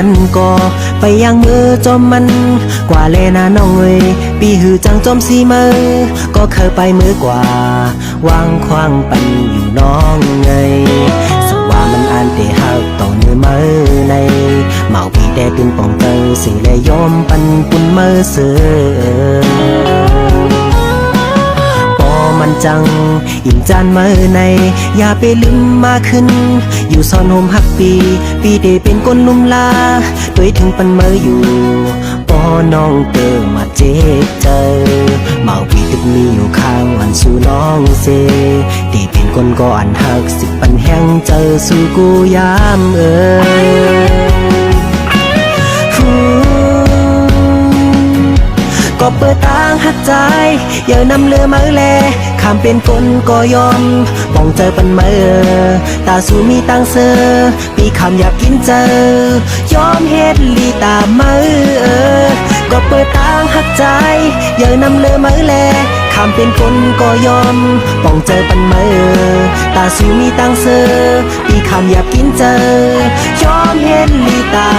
มันก็ไปยังมือจอมมัน กว่าเลนาน้องเอ้ยปีหือจังจอมสีมือ ก็เคยไปมือกว่าวางควางปันอยู่น้องเงยสว่ามันอ่านเตหักต่อเนื้อมือในเมาปีแต่ตุนปองเตอสิเลยยอมปันปุนมือเสือ มันจัง อิ่มจานมือในอย่าไปลืมมาขึ้น อยู่ซ่อนโฮมหักปี ปีเดเป็นคนนุ่มลาตัวถึงปันมืออยู่ปอน้องเตอมาเจ็บเจอเมาปีตึกมีอยู่ข้างวันสู่น้องเซตีเป็นคนก็อันหักสิบปันแห้งเจอสู่กูยามเอ่ย ก็เปิดทางหักใจอย่านำเรือมาแลข้ามเป็นคนก็ยอมป้องเจอปันเมื่อตาสูมีตังเซอปีคำอยากกินเจอยอมเฮ็ดลีตามมือเออก็เปิดทางหักใจอย่านำเรือมาแลข้ามเป็นคนก็ยอมป้องเจอปันเมื่อตาสูมีตังเซอปีคำอยากกินเจอยอมเฮ็ดลีตา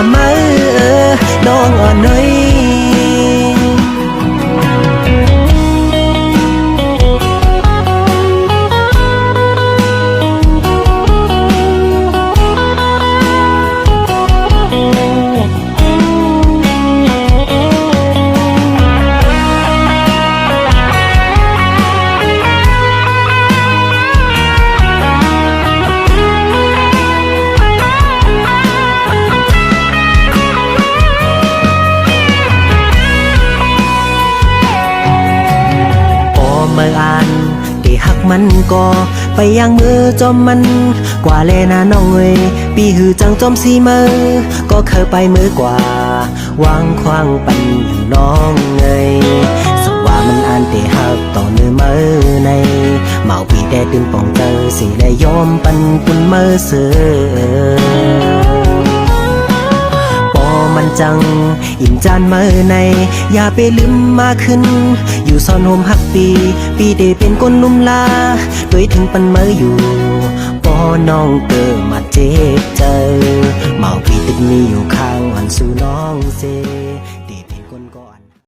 มื่ออ่านที่หักมันก็ไปยังมือจอมมัน กว่าเลนาน้องเอ้ยปีหือจังจอมสีมือก็เคยไปมือกว่าวางควางปันอยู่น้องเอ้ยสว่ามันอ่านที่หักต่อเนื้อมือในเมาปีแต่ตื่นป่องเตอสิได้ยอมปันปุนมือเสือ จัง อิ่มจานมือใน อย่าไปลืมมาขึ้น อยู่ซ่อนโฮมหักปี ปีเดเป็นก้นนุ่มลาด้วยถึงปันมืออยู่ปอน้องเตอมาเจ็บเจอเมาปีตึกมีอยู่ข้างวันสู่น้องเซ